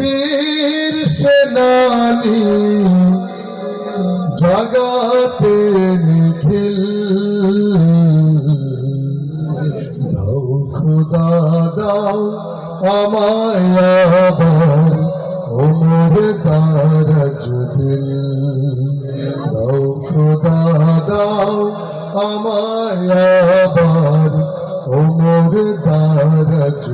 বীর সেনানি জাগাতে নিখিল। দাও খুদা, দাও আমায় আবার, ওমর দারাজ দিল দাও খুদা, দাও আমায় আবার, ওমর দারাজ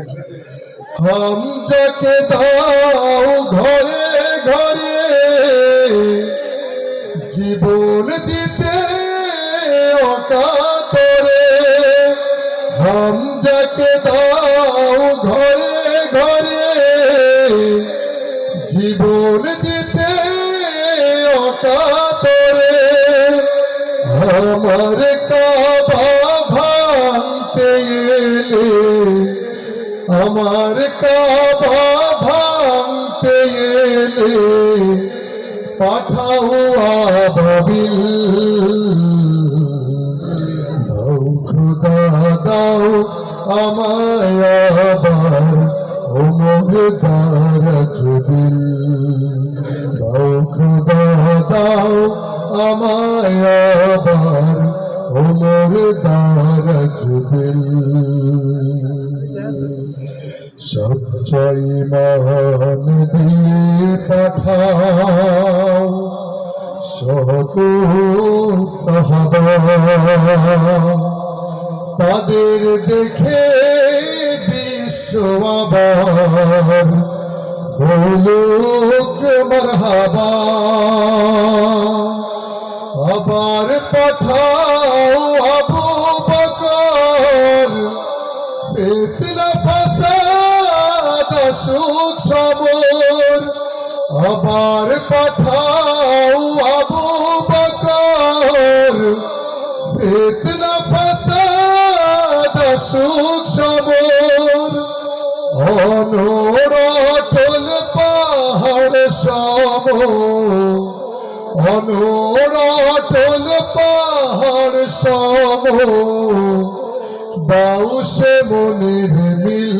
হাম যাকে দাও ঘরে ঘরে জীবন দিতে অকাতরে হাম যাকে দাও ঘরে ঘরে জীবন দিতে অকাতরে আমার কাবা আমার কাবা ভাঙতে এলে পাঠাও আবাবিল। দাও দাও আমায় আবার ওমর দারাজ দিল দাও দাও আমায় আবার ওমর দিল সচ্চাই মান দিয়ে পাঠাও। শত সাহাবা, তাদের দেখে বিশ্ব আবার বলুক মারহাবা। আবার পাঠাও আবু সুখ সবর। আবার পাঠাও আবু বকর। বেতনা ফাসাদ সুখ সবর। অনড়টল পাহাড় সম অনড়টল পাহাড় সম দাও সে মনের মিল